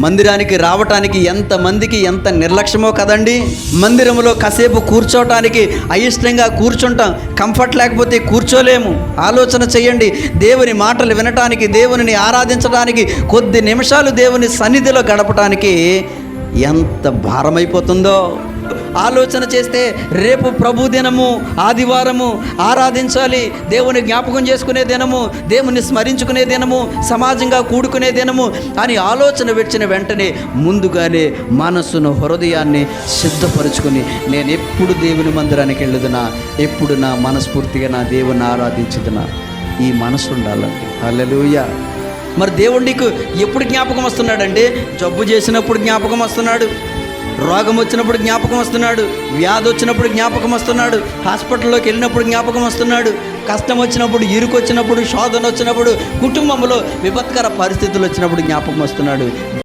మందిరానికి రావటానికి ఎంత మందికి ఎంత నిర్లక్ష్యమో కదండి. మందిరంలో కాసేపు కూర్చోవటానికి అయిష్టంగా కూర్చుంటాం. కంఫర్ట్ లేకపోతే కూర్చోలేము. ఆలోచన చేయండి. దేవుని మాటలు వినటానికి దేవుని ఆరాధించడానికి కొద్ది నిమిషాలు దేవుని సన్నిధిలో గడపటానికి ఎంత భారమైపోతుందో. ఆలోచన చేస్తే రేపు ప్రభు దినము ఆదివారము ఆరాధించాలి. దేవుని జ్ఞాపకం చేసుకునే దినము దేవుని స్మరించుకునే దినము సమాజంగా కూడుకునే దినము అని ఆలోచన వచ్చిన వెంటనే ముందుగానే మనస్సును హృదయాన్ని సిద్ధపరుచుకుని నేను ఎప్పుడు దేవుని మందిరానికి వెళ్ళదునా? ఎప్పుడు నా మనస్ఫూర్తిగా నా దేవుని ఆరాధించదునా? ఈ మనసు ఉండాలండి. హల్లెలూయా. మరి దేవుడు నీకు ఎప్పుడు జ్ఞాపకం వస్తున్నాడంటే జబ్బు చేసినప్పుడు జ్ఞాపకం వస్తున్నాడు. రోగం వచ్చినప్పుడు జ్ఞాపకం వస్తున్నాడు వ్యాధి వచ్చినప్పుడు జ్ఞాపకం వస్తున్నాడు హాస్పిటల్లోకి వెళ్ళినప్పుడు జ్ఞాపకం వస్తున్నాడు కష్టం వచ్చినప్పుడు ఇరుకు వచ్చినప్పుడు శోధన వచ్చినప్పుడు కుటుంబంలో విపత్కర పరిస్థితులు వచ్చినప్పుడు జ్ఞాపకం వస్తున్నాడు.